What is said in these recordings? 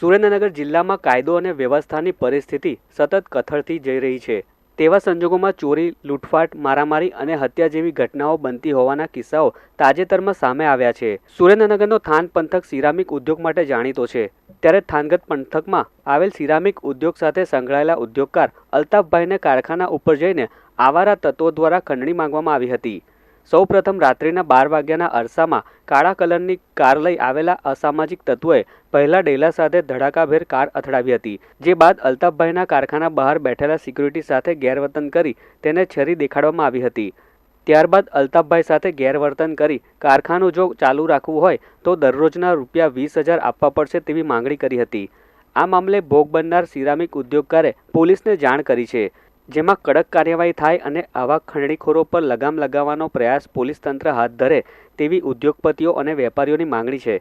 સુરેન્દ્રનગર જિલ્લામાં કાયદો અને વ્યવસ્થાની પરિસ્થિતિ સતત કથળતી જઈ રહી છે. તેવા સંજોગોમાં ચોરી, લૂંટફાટ, મારામારી અને હત્યા જેવી ઘટનાઓ બનતી હોવાના કિસ્સાઓ તાજેતરમાં સામે આવ્યા છે. સુરેન્દ્રનગરનો થાન પંથક સિરામિક ઉદ્યોગ માટે જાણીતો છે. ત્યારે થાનગત પંથકમાં આવેલ સિરામિક ઉદ્યોગ સાથે સંકળાયેલા ઉદ્યોગકાર અલ્તાફભાઈને કારખાના ઉપર જઈને આવારા તત્વો દ્વારા ખંડણી માંગવામાં આવી હતી. સૌપ્રથમ રાત્રિના બાર વાગ્યાના અરસામાં કાળા કલરની કાર લઈ આવેલા અસામાજિક તત્વોએ પહેલા ડેલા સાથે ધડાકાભેર કાર અથડાવી હતી, જે બાદ અલ્તાફભાઈના કારખાના બહાર બેઠેલા સિક્યુરિટી સાથે ગેરવર્તન કરી તેને છરી દેખાડવામાં આવી હતી. ત્યારબાદ અલ્તાફભાઈ સાથે ગેરવર્તન કરી કારખાનું જો ચાલુ રાખવું હોય તો દરરોજના રૂપિયા વીસ હજાર આપવા પડશે તેવી માંગણી કરી હતી. આ મામલે ભોગ બનનાર સિરામિક ઉદ્યોગકારે પોલીસને જાણ કરી છે. જેમાં કડક કાર્યવાહી થાય અને આવા ખંડણીખોરો પર લગામ લગાવવાનો પ્રયાસ પોલીસ તંત્ર હાથ ધરે તેવી ઉદ્યોગપતિઓ અને વેપારીઓની માંગણી છે.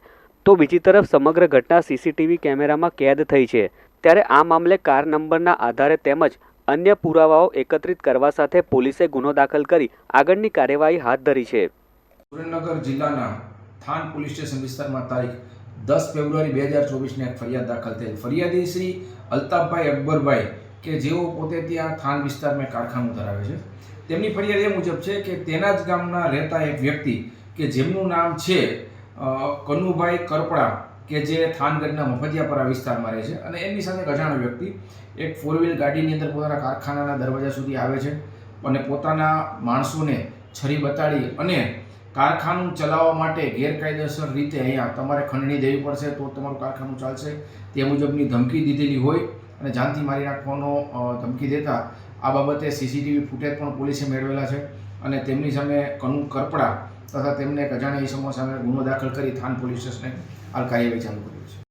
તો બીજી તરફ સમગ્ર ઘટના સીસીટીવી કેમેરામાં કેદ થઈ છે. ત્યારે આ મામલે કાર નંબરના આધારે તેમજ અન્ય પુરાવાઓ એકત્રિત કરવા સાથે પોલીસે ગુનો દાખલ કરી આગળની કાર્યવાહી હાથ ધરી છે. સુરેન્દ્રનગર જિલ્લાના થાન પોલીસ સ્ટેશન વિસ્તારમાં તારીખ દસ ફેબ્રુઆરી બે હજાર ચોવીસને ફરિયાદ દાખલ થયેલ. ફરિયાદી શ્રી અલ્તાફભાઈ અકબરભાઈ કે જેઓ પોતે ત્યાં થાન વિસ્તારમાં કારખાનું ધરાવે છે. તેમની ફરિયાદ એ મુજબ છે કે તેના જ ગામના રહેતા એક વ્યક્તિ કે જેમનું નામ છે કનુભાઈ કરપડા, કે જે થાનગઢના મફતિયાપરા વિસ્તારમાં રહે છે. અને એમની સાથે એક વ્યક્તિ એક ફોર વ્હીલ ગાડીની અંદર પોતાના કારખાનાના દરવાજા સુધી આવે છે અને પોતાના માણસોને છરી બતાડી અને કારખાનું ચલાવવા માટે ગેરકાયદેસર રીતે અહીંયા તમારે ખંડણી દેવી પડશે તો તમારું કારખાનું ચાલશે. તે મુજબની ધમકી દીધેલી હોય અને જાનથી મારી નાખવાનો ધમકી દેતા આ બાબતે સીસીટીવી ફૂટેજ પણ પોલીસે મેળવેલા છે અને તેમની સામે કનુ કરપડા તથા તેમને એક અજાણ્યા ઇસમો સામે ગુનો દાખલ કરી થાન પોલીસ સ્ટેશને હાલ કાર્યવાહી ચાલુ કરી છે.